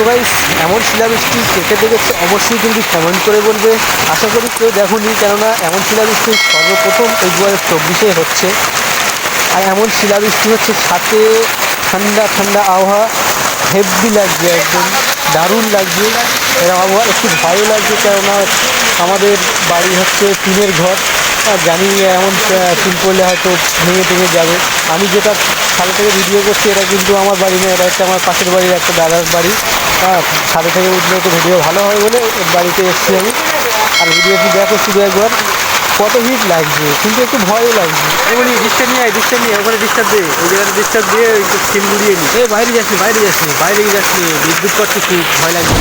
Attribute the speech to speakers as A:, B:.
A: তো এমন শিলাবৃষ্টি কেটে দেখেছে অবশ্যই কিন্তু কমেন্ট করে বলবে। আশা করি কেউ দেখুনি, কেননা এমন শিলাবৃষ্টি সর্বপ্রথম এই দু হাজার চব্বিশে হচ্ছে। আর এমন শিলাবৃষ্টি হচ্ছে সাথে ঠান্ডা ঠান্ডা আবহাওয়া, হেভি লাগছে একদম, দারুণ লাগছে এর আবহাওয়া একটু ভয়ও লাগছে কেননা আমাদের বাড়ি হচ্ছে টিনের ঘর। জানি এমন টিন পড়লে হয়তো ভেঙে টেঙে যাবে। আমি যেটা ছাদে থেকে ভিডিও করছি এটা কিন্তু আমার বাড়ি না এটা হচ্ছে আমার পাশের বাড়ির একটা দাদার বাড়ি। হ্যাঁ ছাদে থেকে উঠলে তো ভিডিও ভালো হয় বলে ওর বাড়িতে এসেছি আমি। আর ভিডিওটি দেখো শুধু একবার। কত হিট লাগছে কিন্তু একটু ভয়ও লাগছে।
B: এমনি ডিস্টার্ব নিয়ে ডিস্টার্ব নিয়ে ওখানে ডিস্টার্ব দে ওই জায়গাটা ডিস্টার্ব দিয়ে একটু স্কিন গুলিয়ে নি।
A: এই বাইরে যাচ্ছি বাইরে যাচ্ছি।
B: বাইরে যাচ্ছি বিদ্যুৎ করছে খুব ভয় লাগছে।